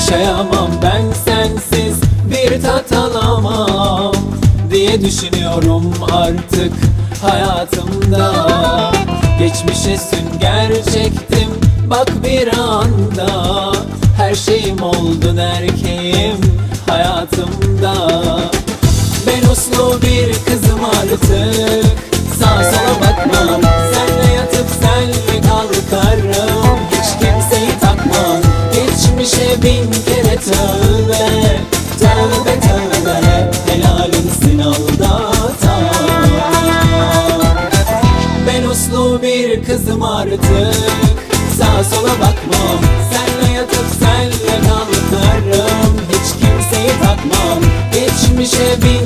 Yaşayamam ben sensiz bir tat alamam Diye düşünüyorum artık hayatımda. Geçmişe sünger çektim bak bir anda. Her şeyim oldun erkeğim hayatımda. Ben uslu bir bir kızım artık. Sağa sola bakmam. Senle yatıp senle kalkarım. Hiç kimseyi takmam. Geçmişe bin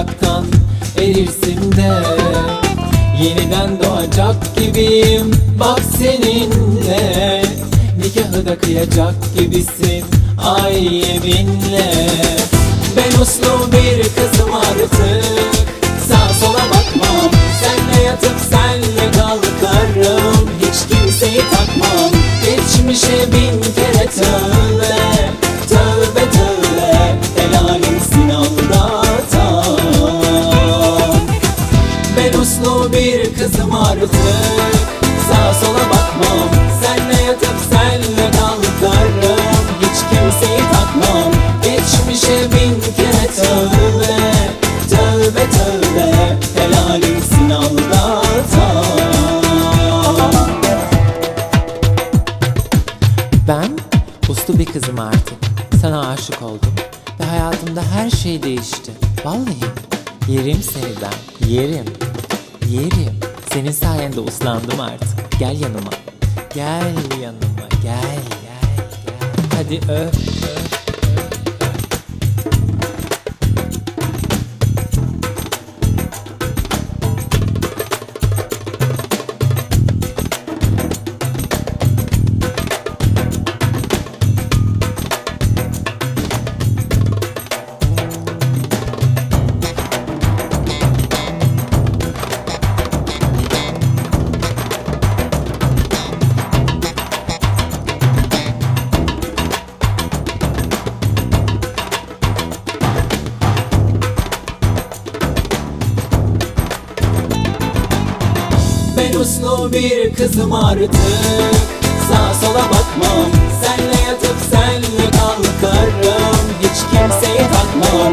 damlar dudaktan erirsin de. Yeniden doğacak gibiyim bak seninle. Nikahı da kıyacak gibisin ay yeminle. Ben uslu bir kızım artık Sağa sola bakmam. Senle yatıp senle kalkarım Hiç kimseyi takmam. Geçmişe bin kere tövbe Ben uslu bir kızım artık Sağa sola bakmam Senle yatıp senle kalkarım Hiç kimseyi takmam Geçmişe bin kere tövbe Tövbe tövbe Helalimsin aldatan Ben uslu bir kızım artık. Sana aşık oldum. Ve hayatımda her şey değişti. Vallahi. Yerim seni. Yerim. Yerim. Senin sayende uslandım artık. Gel yanıma. Gel yanıma. Gel gel gel. Hadi öp öp. uslu bir kızım artık. Sağa sola bakmam Senle yatıp senle kalkarım. Hiç kimseyi takmam